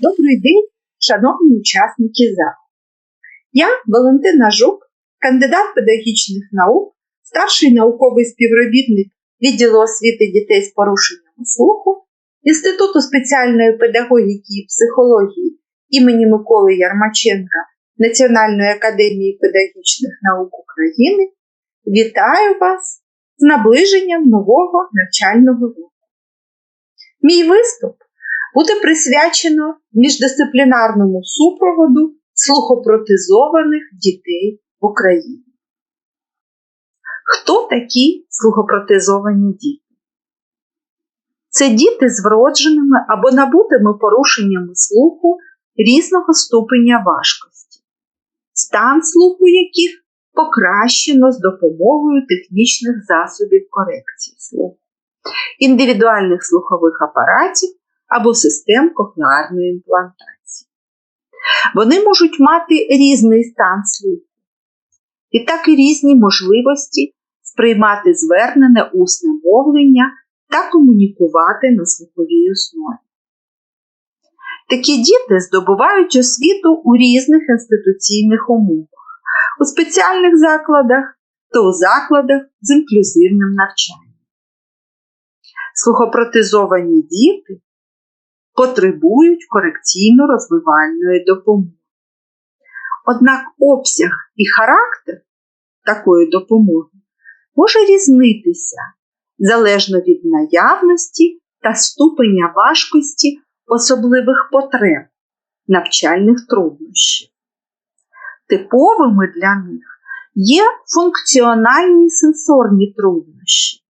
Добрий день, шановні учасники заходу. Я Валентина Жук, кандидат педагогічних наук, старший науковий співробітник відділу освіти дітей з порушеннями слуху Інституту спеціальної педагогіки і психології імені Миколи Ярмаченка Національної академії педагогічних наук України. Вітаю вас з наближенням нового навчального року. Мій виступ буде присвячено міждисциплінарному супроводу слухопротезованих дітей в Україні. Хто такі слухопротезовані діти? Це діти з вродженими або набутими порушеннями слуху різного ступеня важкості, стан слуху яких покращено з допомогою технічних засобів корекції слуху, індивідуальних слухових апаратів або систем кохлеарної імплантації. Вони можуть мати різний стан слуху і так і різні можливості сприймати звернене усне мовлення та комунікувати на слуховій основі. Такі діти здобувають освіту у різних інституційних умовах, у спеціальних закладах та у закладах з інклюзивним навчанням. Слухопротезовані діти потребують корекційно-розвивальної допомоги. Однак обсяг і характер такої допомоги може різнитися залежно від наявності та ступеня важкості особливих потреб навчальних труднощів. Типовими для них є функціональні сенсорні труднощі,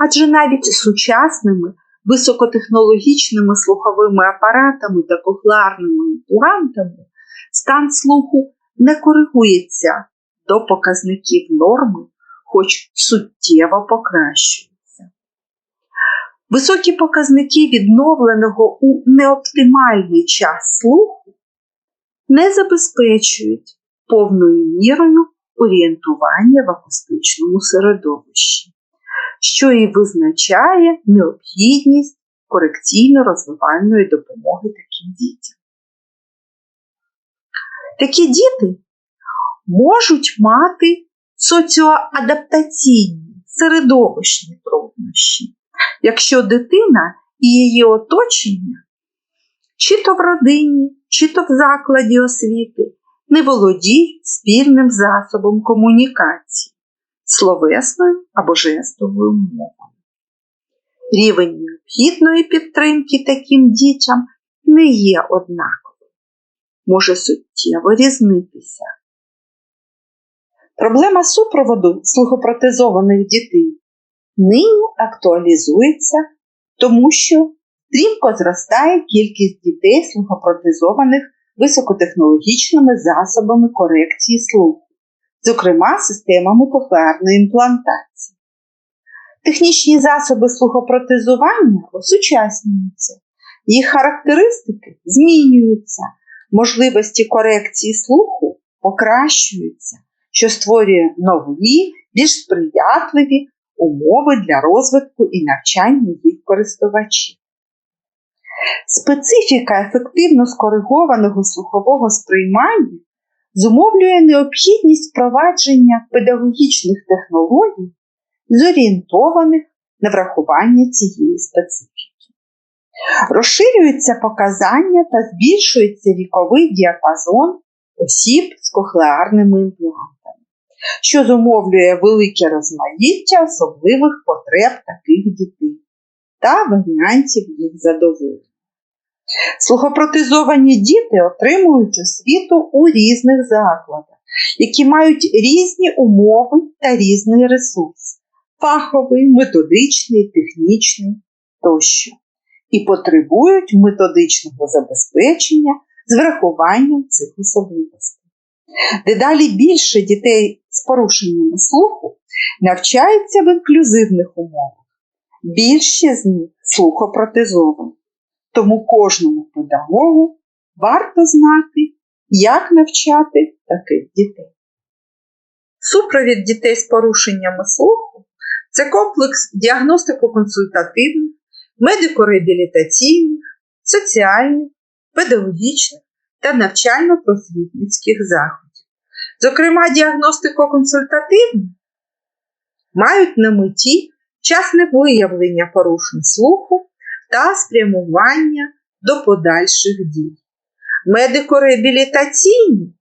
адже навіть сучасними високотехнологічними слуховими апаратами та кохлеарними імплантами стан слуху не коригується до показників норми, хоч суттєво покращується. Високі показники відновленого у неоптимальний час слуху не забезпечують повною мірою орієнтування в акустичному середовищі, що і визначає необхідність корекційно-розвивальної допомоги таким дітям. Такі діти можуть мати соціоадаптаційні середовищні труднощі, якщо дитина і її оточення, чи то в родині, чи то в закладі освіти, не володіють спільним засобом комунікації, словесною або жестовою мовою. Рівень необхідної підтримки таким дітям не є однаковим, може суттєво різнитися. Проблема супроводу слухопротезованих дітей нині актуалізується, тому що стрімко зростає кількість дітей слухопротезованих високотехнологічними засобами корекції слуху, зокрема системами кохлеарної імплантації. Технічні засоби слухопротезування осучаснюються, їх характеристики змінюються, можливості корекції слуху покращуються, що створює нові, більш сприятливі умови для розвитку і навчання їх користувачів. Специфіка ефективно скоригованого слухового сприймання зумовлює необхідність впровадження педагогічних технологій, зорієнтованих на врахування цієї специфіки. Розширюються показання та збільшується віковий діапазон осіб з кохлеарними імплантами, що зумовлює велике розмаїття особливих потреб таких дітей та варіантів їх задоволення. Слухопротезовані діти отримують освіту у різних закладах, які мають різні умови та різний ресурс фаховий, методичний, технічний тощо, і потребують методичного забезпечення з врахуванням цих особливостей. Дедалі більше дітей з порушеннями слуху навчаються в інклюзивних умовах, більшість з них слухопротезовані. Тому кожному педагогу варто знати, як навчати таких дітей. Супровід дітей з порушеннями слуху це комплекс діагностико-консультативних, медико-реабілітаційних, соціальних педагогічних та навчально-просвітницьких заходів. Зокрема, діагностико-консультативні мають на меті вчасне виявлення порушень слуху та спрямування до подальших дій. Медико-реабілітаційні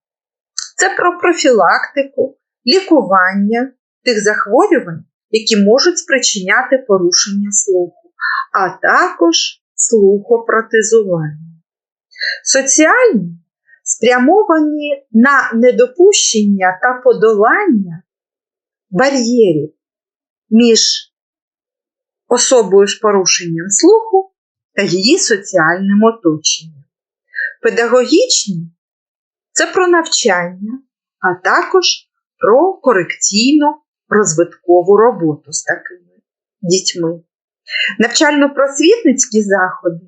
це про профілактику, лікування тих захворювань, які можуть спричиняти порушення слуху, а також слухопротезування. Соціальні спрямовані на недопущення та подолання бар'єрів між особою з порушенням слуху та її соціальним оточенням. Педагогічні це про навчання, а також про корекційну розвиткову роботу з такими дітьми. Навчально-просвітницькі заходи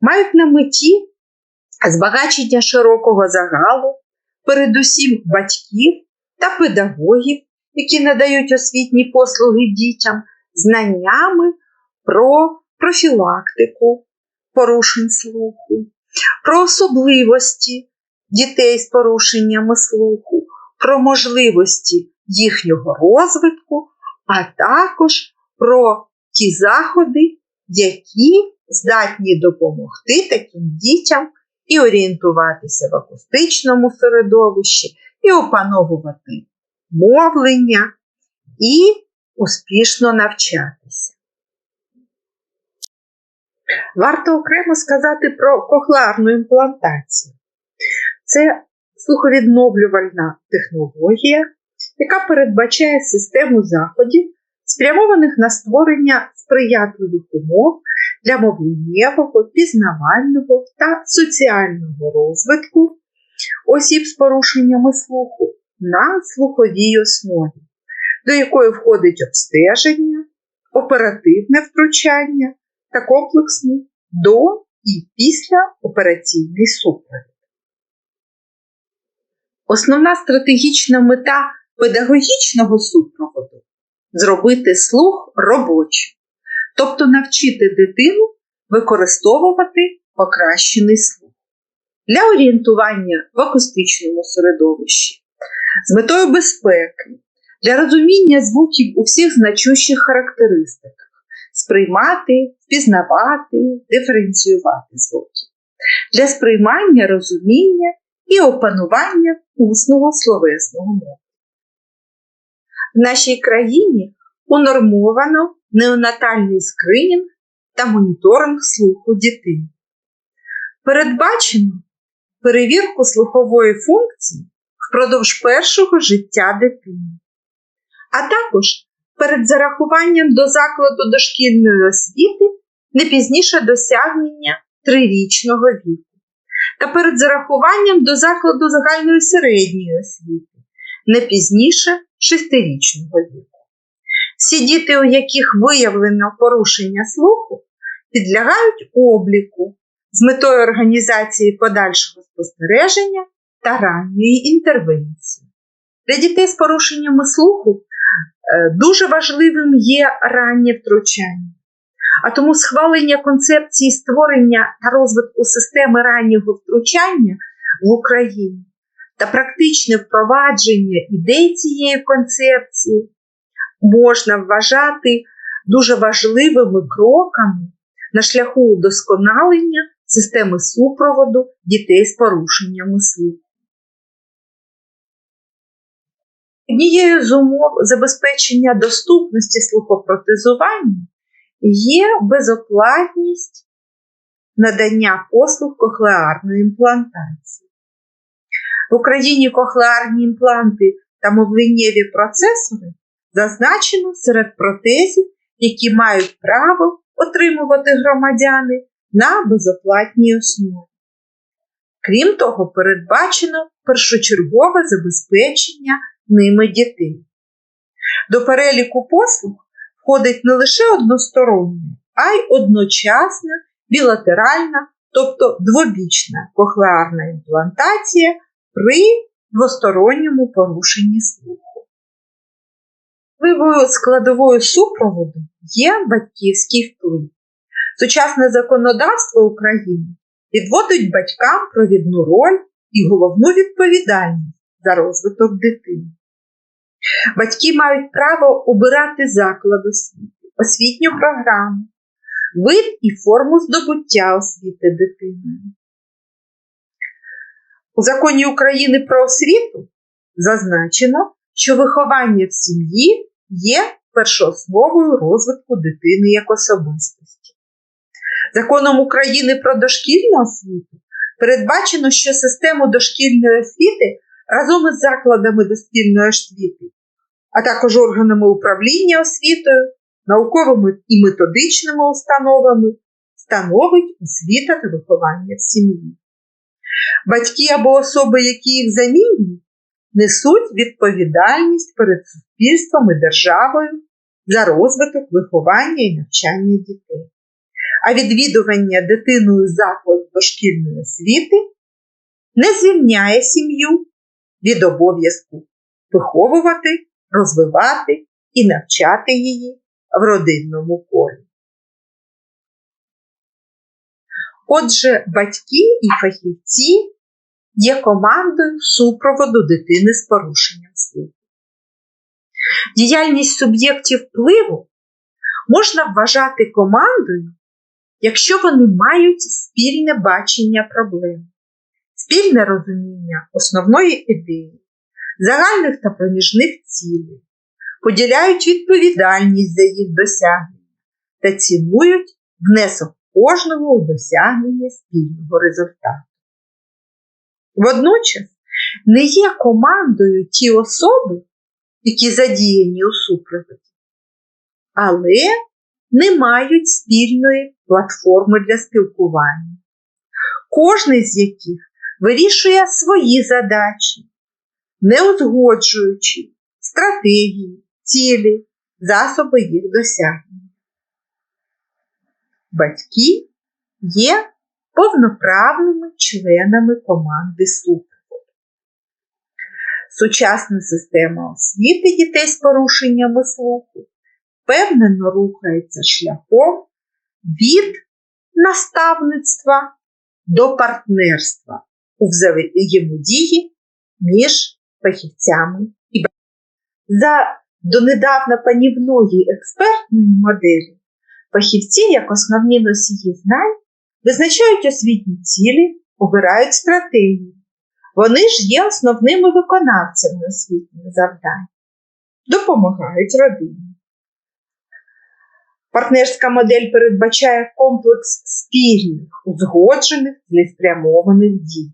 мають на меті збагачення широкого загалу, передусім батьків та педагогів, які надають освітні послуги дітям, знаннями про профілактику порушень слуху, про особливості дітей з порушеннями слуху, про можливості їхнього розвитку, а також про ті заходи, які здатні допомогти таким дітям і орієнтуватися в акустичному середовищі, і опановувати мовлення, і успішно навчатися. Варто окремо сказати про кохлеарну імплантацію. Це слуховідновлювальна технологія, яка передбачає систему заходів, спрямованих на створення сприятливих умов для мовленнєвого, пізнавального та соціального розвитку осіб з порушеннями слуху на слуховій основі, до якої входить обстеження, оперативне втручання та комплексний до і після операційний супровід. Основна стратегічна мета педагогічного супроводу зробити слух робочим, тобто навчити дитину використовувати покращений слух для орієнтування в акустичному середовищі, з метою безпеки, для розуміння звуків у всіх значущих характеристиках, сприймати, впізнавати, диференціювати звуки, для сприймання, розуміння і опанування усного словесного мови. В нашій країні унормовано неонатальний скринінг та моніторинг слуху дітей. Передбачено перевірку слухової функції впродовж першого життя дитини, а також перед зарахуванням до закладу дошкільної освіти не пізніше досягнення трирічного віку, та перед зарахуванням до закладу загальної середньої освіти не пізніше шестирічного віку. Всі діти, у яких виявлено порушення слуху, підлягають обліку з метою організації подальшого спостереження та ранньої інтервенції. Для дітей з порушеннями слуху дуже важливим є раннє втручання. А тому схвалення концепції створення та розвитку системи раннього втручання в Україні та практичне впровадження ідей цієї концепції можна вважати дуже важливими кроками на шляху удосконалення системи супроводу дітей з порушеннями слуху. Однією з умов забезпечення доступності слухопротезування є безоплатність надання послуг кохлеарної імплантації. В Україні кохлеарні імпланти та мовленнєві процесори зазначено серед протезів, які мають право отримувати громадяни на безоплатній основі. Крім того, передбачено першочергове забезпечення ними дітей. До переліку послуг входить не лише одностороння, а й одночасна білатеральна, тобто двобічна кохлеарна імплантація при двосторонньому порушенні слуху. Важливою складовою супроводу є батьківський вплив. Сучасне законодавство України відводить батькам провідну роль і головну відповідальність за розвиток дитини. Батьки мають право обирати заклад освіти, освітню програму, вид і форму здобуття освіти дитини. У законі України про освіту зазначено, що виховання в сім'ї є першоосновою розвитку дитини як особистості. Законом України про дошкільну освіту передбачено, що систему дошкільної освіти разом із закладами дошкільної освіти, а також органами управління освітою, науковими і методичними установами становить освіта та виховання в сім'ї. Батьки або особи, які їх замінюють, несуть відповідальність перед суспільством і державою за розвиток виховання і навчання дітей. А відвідування дитиною закладу дошкільної освіти не звільняє сім'ю від обов'язку виховувати, розвивати і навчати її в родинному колі. Отже, батьки і фахівці є командою супроводу дитини з порушенням слуху. Діяльність суб'єктів впливу можна вважати командою, якщо вони мають спільне бачення проблем, спільне розуміння основної ідеї, загальних та проміжних цілей, поділяють відповідальність за їх досягнення та цінують внесок кожного у досягнення спільного результату. Водночас не є командою ті особи, які задіяні у супроводі, але не мають спільної платформи для спілкування, кожний з яких вирішує свої задачі, не узгоджуючи стратегії, цілі, засоби їх досягнення. Батьки є повноправними членами команди супроводу. Сучасна система освіти дітей з порушеннями слуху впевнено рухається шляхом від наставництва до партнерства у взаємодії між фахівцями і За донедавна панівної експертної моделі фахівці, як основні носії знань, визначають освітні цілі, обирають стратегії. Вони ж є основними виконавцями освітніх завдань, допомагають родині. Партнерська модель передбачає комплекс спільних, узгоджених, цілеспрямованих дій,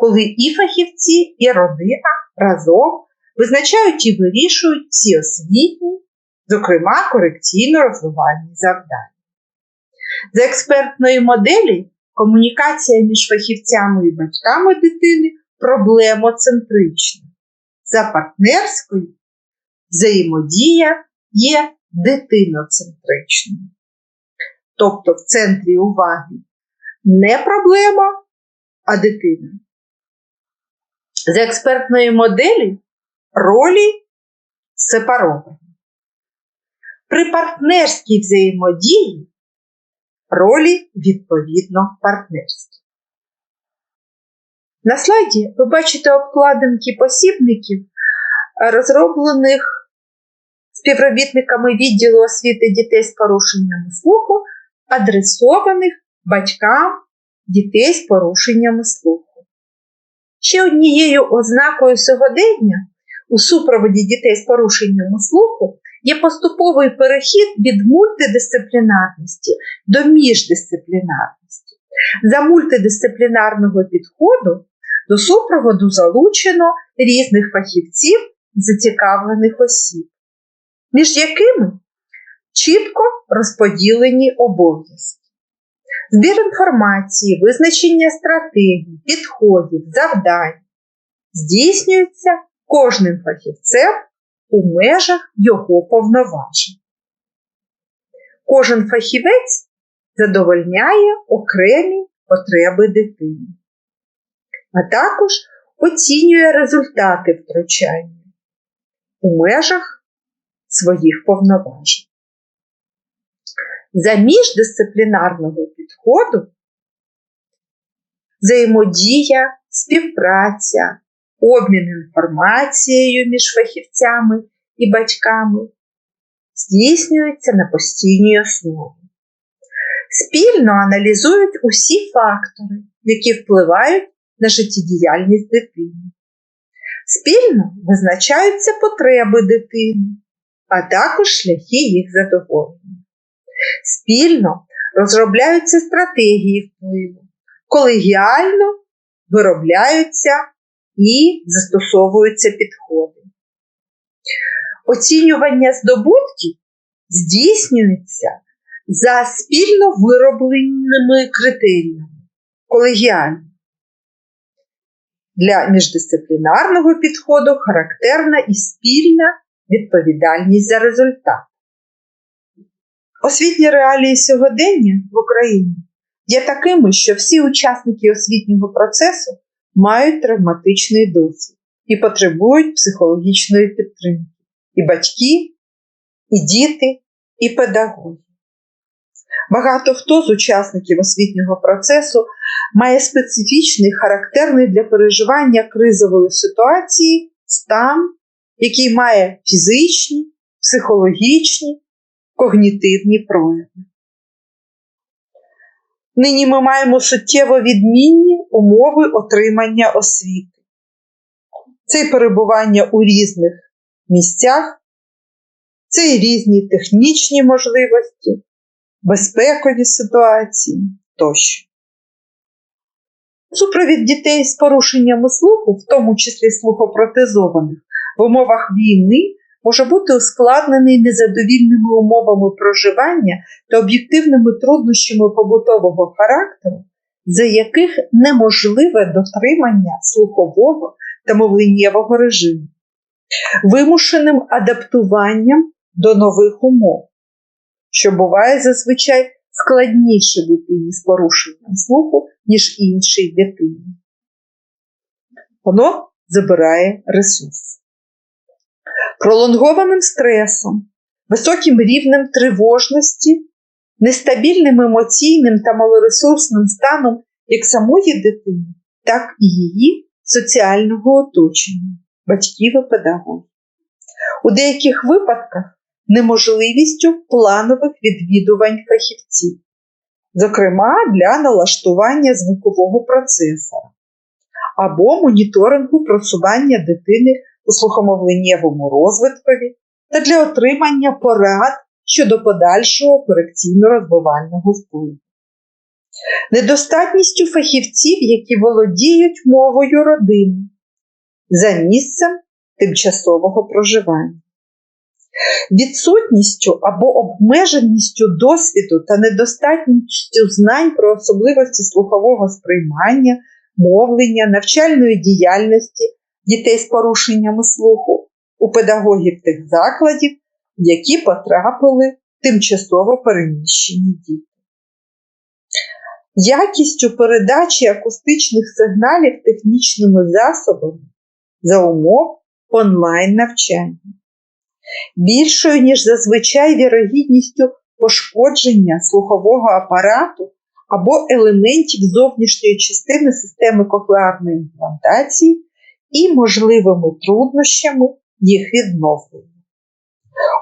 коли і фахівці, і родина разом визначають і вирішують всі освітні, зокрема корекційно-розвивальні завдання. За експертної моделі комунікація між фахівцями і батьками дитини проблемоцентрична. За партнерською взаємодія є дитиноцентричною. Тобто в центрі уваги не проблема, а дитина. За експертної моделі ролі сепаровані. При партнерській взаємодії ролі відповідно партнерські. На слайді ви бачите обкладинки посібників, розроблених співробітниками відділу освіти дітей з порушеннями слуху, адресованих батькам дітей з порушеннями слуху. Ще однією ознакою сьогодення у супроводі дітей з порушеннями слуху є поступовий перехід від мультидисциплінарності до міждисциплінарності. За мультидисциплінарного підходу до супроводу залучено різних фахівців і зацікавлених осіб, між якими чітко розподілені обов'язки. Збір інформації, визначення стратегій, підходів, завдань здійснюється кожним фахівцем у межах його повноважень. Кожен фахівець задовольняє окремі потреби дитини, а також оцінює результати втручання у межах своїх повноважень. За міждисциплінарного підходу взаємодія, співпраця, обмін інформацією між фахівцями і батьками здійснюється на постійній основі. Спільно аналізують усі фактори, які впливають на життєдіяльність дитини. Спільно визначаються потреби дитини, а також шляхи їх задоволення. Спільно розробляються стратегії впливу, колегіально виробляються і застосовуються підходи. Оцінювання здобутків здійснюється за спільно виробленими критеріями колегіально. Для міждисциплінарного підходу характерна і спільна відповідальність за результат. Освітні реалії сьогодення в Україні є такими, що всі учасники освітнього процесу мають травматичний досвід і потребують психологічної підтримки. І батьки, і діти, і педагоги. Багато хто з учасників освітнього процесу має специфічний, характерний для переживання кризової ситуації стан, який має фізичні, психологічні, когнітивні прояви. Нині ми маємо суттєво відмінні умови отримання освіти. Це і перебування у різних місцях, це і різні технічні можливості, безпекові ситуації тощо. Супровід дітей з порушеннями слуху, в тому числі слухопротезованих, в умовах війни може бути ускладнений незадовільними умовами проживання та об'єктивними труднощами побутового характеру, за яких неможливе дотримання слухового та мовленнєвого режиму, вимушеним адаптуванням до нових умов, що буває зазвичай складніше дитині з порушенням слуху, ніж іншій дитині. Воно забирає ресурс. Пролонгованим стресом, високим рівнем тривожності, нестабільним емоційним та малоресурсним станом як самої дитини, так і її соціального оточення, батьків і педагогів. У деяких випадках неможливістю планових відвідувань фахівців, зокрема для налаштування звукового процесора або моніторингу просування дитини у слухомовленнєвому розвиткові та для отримання порад щодо подальшого корекційно-розвивального впливу. Недостатністю фахівців, які володіють мовою родини за місцем тимчасового проживання. Відсутністю або обмеженістю досвіду та недостатністю знань про особливості слухового сприймання, мовлення, навчальної діяльності дітей з порушеннями слуху у педагогів тих закладів, в які потрапили тимчасово переміщені діти. Якістю передачі акустичних сигналів технічними засобами за умов онлайн навчання, більшою, ніж зазвичай вірогідністю пошкодження слухового апарату або елементів зовнішньої частини системи кохлеарної імплантації і можливими труднощами їх відновлення,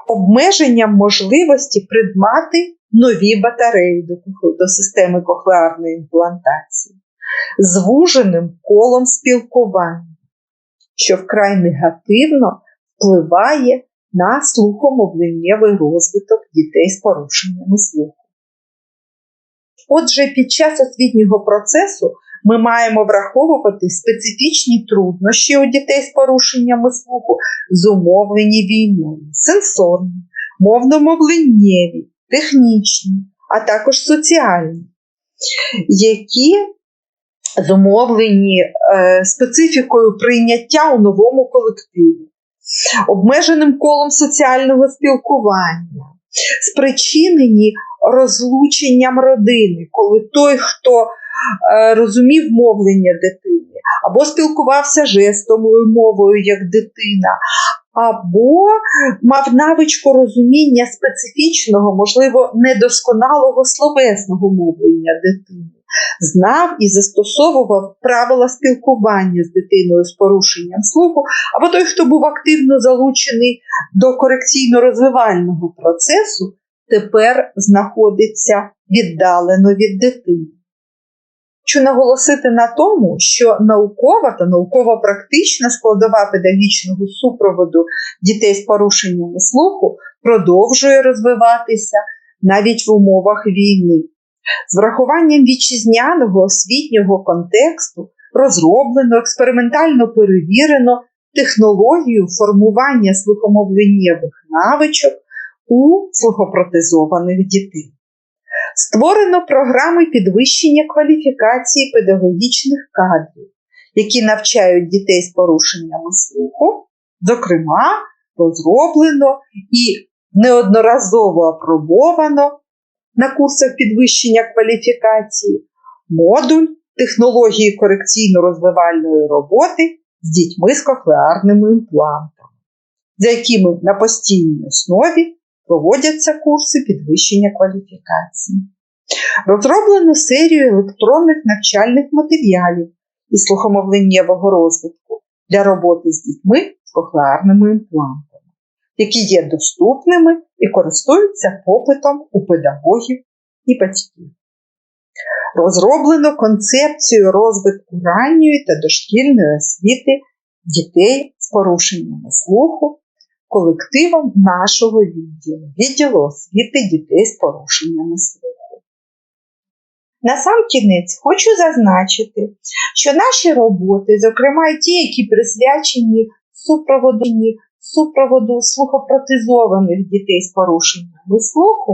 обмеженням можливості придмати нові батареї до, до системи кохлеарної імплантації, звуженим колом спілкування, що вкрай негативно впливає на слухомовленнєвий розвиток дітей з порушеннями слуху. Отже, під час освітнього процесу ми маємо враховувати специфічні труднощі у дітей з порушеннями слуху, зумовлені війною, сенсорні, мовно-мовленнєві, технічні, а також соціальні, які зумовлені е, специфікою прийняття у новому колективі, обмеженим колом соціального спілкування, спричинені розлученням родини, коли той, хто розумів мовлення дитини, або спілкувався жестовою мовою як дитина, або мав навичку розуміння специфічного, можливо, недосконалого словесного мовлення дитини, знав і застосовував правила спілкування з дитиною з порушенням слуху, або той, хто був активно залучений до корекційно-розвивального процесу, тепер знаходиться віддалено від дитини. Хочу наголосити на тому, що наукова та науково-практична складова педагогічного супроводу дітей з порушеннями слуху продовжує розвиватися навіть в умовах війни. З врахуванням вітчизняного освітнього контексту розроблено, експериментально перевірено технологію формування слухомовленнєвих навичок у слухопротезованих дітей. Створено програми підвищення кваліфікації педагогічних кадрів, які навчають дітей з порушеннями слуху, зокрема, розроблено і неодноразово апробовано на курсах підвищення кваліфікації модуль технології корекційно-розвивальної роботи з дітьми з кохлеарними імплантами, за якими на постійній основі проводяться курси підвищення кваліфікації. Розроблено серію електронних навчальних матеріалів із слухомовленнєвого розвитку для роботи з дітьми з кохлеарними імплантами, які є доступними і користуються попитом у педагогів і батьків. Розроблено концепцію розвитку ранньої та дошкільної освіти дітей з порушеннями слуху колективом нашого відділу, відділу освіти дітей з порушеннями слуху. На сам кінець хочу зазначити, що наші роботи, зокрема і ті, які присвячені супроводу, супроводу слухопротезованих дітей з порушеннями слуху,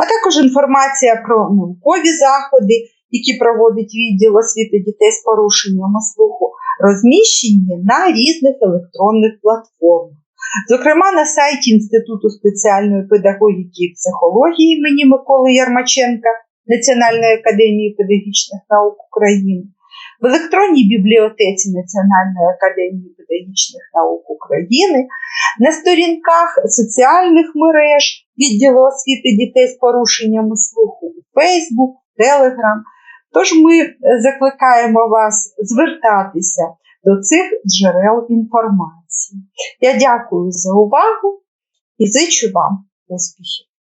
а також інформація про наукові заходи, які проводить відділ освіти дітей з порушеннями слуху, розміщені на різних електронних платформах. Зокрема, на сайті Інституту спеціальної педагогіки і психології імені Миколи Ярмаченка Національної академії педагогічних наук України, в електронній бібліотеці Національної академії педагогічних наук України, на сторінках соціальних мереж відділу освіти дітей з порушеннями слуху у Facebook, Telegram. Тож ми закликаємо вас звертатися до цих джерел інформації. Я дякую за увагу і зичу вам успіхів!